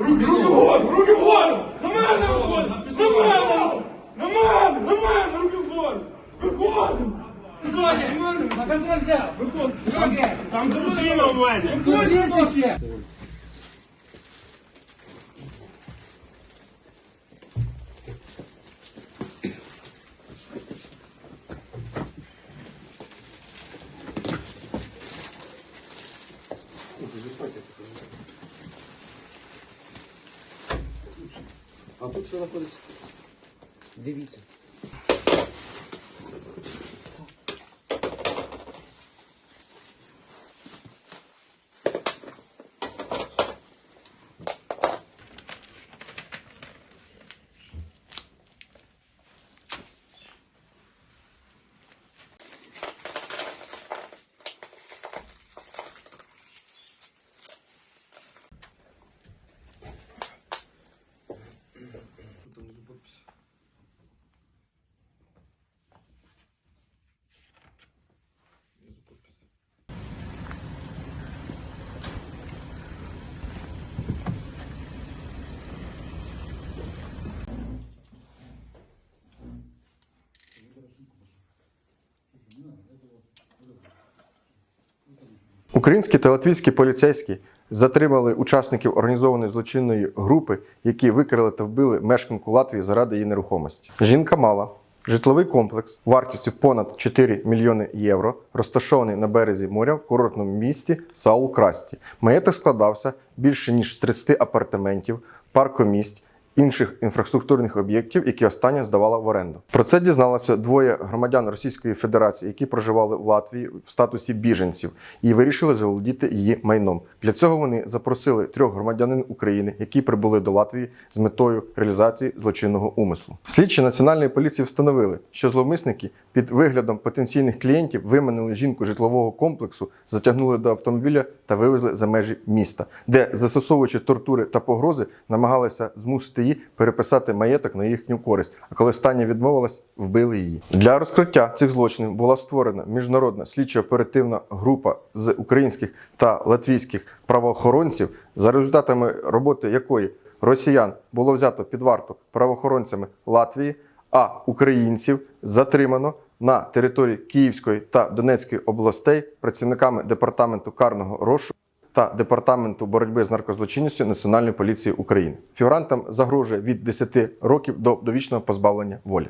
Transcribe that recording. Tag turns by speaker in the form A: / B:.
A: Руки, вгору, руки вгору! На мене виходить! На мене! На мене! На мене! Руки вгору! Виходимо!
B: На контроль взяв.
A: Виходимо! Там дружина в мене!
B: Лезь ще.
C: А тут що знаходиться?
B: Дивіться.
D: Українські та латвійські поліцейські затримали учасників організованої злочинної групи, які викрили та вбили мешканку Латвії заради її нерухомості. Жінка мала житловий комплекс вартістю понад 4 мільйони євро, розташований на березі моря в курортному місті Саул Красті. Маєток складався більше ніж з 30 апартаментів, паркомісць. Інших інфраструктурних об'єктів, які остання здавала в оренду. Про це дізналося двоє громадян Російської Федерації, які проживали в Латвії в статусі біженців, і вирішили заволодіти її майном. Для цього вони запросили трьох громадянин України, які прибули до Латвії з метою реалізації злочинного умислу. Слідчі національної поліції встановили, що зловмисники під виглядом потенційних клієнтів виманили жінку житлового комплексу, затягнули до автомобіля та вивезли за межі міста, де, застосовуючи тортури та погрози, намагалися змусити її переписати маєток на їхню користь. А коли стання відмовилась, вбили її. Для розкриття цих злочинів була створена міжнародна слідчо-оперативна група з українських та латвійських правоохоронців, за результатами роботи якої росіян було взято під варту правоохоронцями Латвії, а українців затримано на території Київської та Донецької областей працівниками департаменту карного розшуку та департаменту боротьби з наркозлочинністю Національної поліції України. Фігурантам загрожує від 10 років до довічного позбавлення волі.